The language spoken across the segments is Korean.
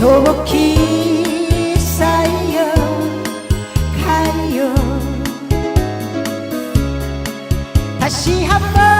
속히 쌓여 가요. 다시 한번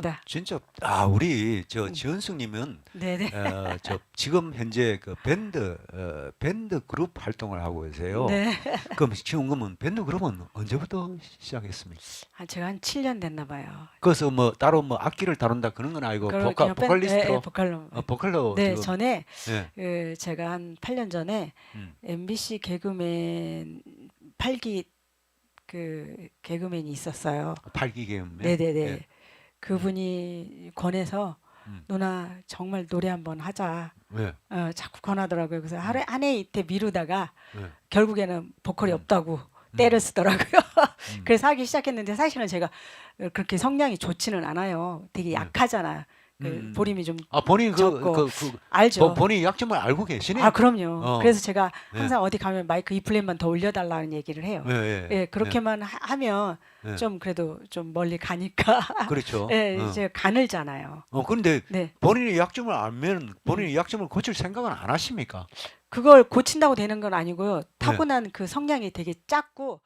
진짜, 고맙습니다. 진짜 아 우리 저 지은숙님은 네네. 어, 저 지금 현재 그 밴드 어, 밴드 그룹 활동을 하고 계세요. 네. 그럼 지금 그러면 밴드 그룹은 언제부터 시작했습니까? 한 제가 한 7년 됐나 봐요. 그래서 뭐 따로 뭐 악기를 다룬다 그런 건 아니고 그걸 보컬 그냥 보컬리스트로 네, 네, 보컬로. 어, 보컬로 네, 지금 전에 예. 그 제가 한 8년 전에 음. MBC 개그맨 8기 그 개그맨이 있었어요. 팔기계음. 네네 네. 예. 그분이 권해서 음. 누나 정말 노래 한번 하자. 예. 어, 자꾸 권하더라고요. 그래서 하루 한 해 이때 미루다가 예. 결국에는 보컬이 음. 없다고 때를 쓰더라고요. 음. 그래서 하기 시작했는데 사실은 제가 그렇게 성량이 좋지는 않아요. 되게 네. 약하잖아요. 그 음. 보림이 좀 아 본인 그, 적고. 그, 그 알죠. 본- 본인 약점을 알고 계시네요. 아 그럼요. 어. 그래서 제가 네. 항상 어디 가면 마이크 이 플랫만 더 올려달라는 얘기를 해요. 예, 예. 예, 그렇게만 하- 하면 예. 좀 그래도 좀 멀리 가니까. 그렇죠. 예, 어. 이제 가늘잖아요. 어 그런데 네, 본인의 약점을 알면 음. 본인의 약점을 고칠 생각은 안 하십니까? 그걸 고친다고 되는 건 아니고요. 네. 타고난 그 성량이 되게 작고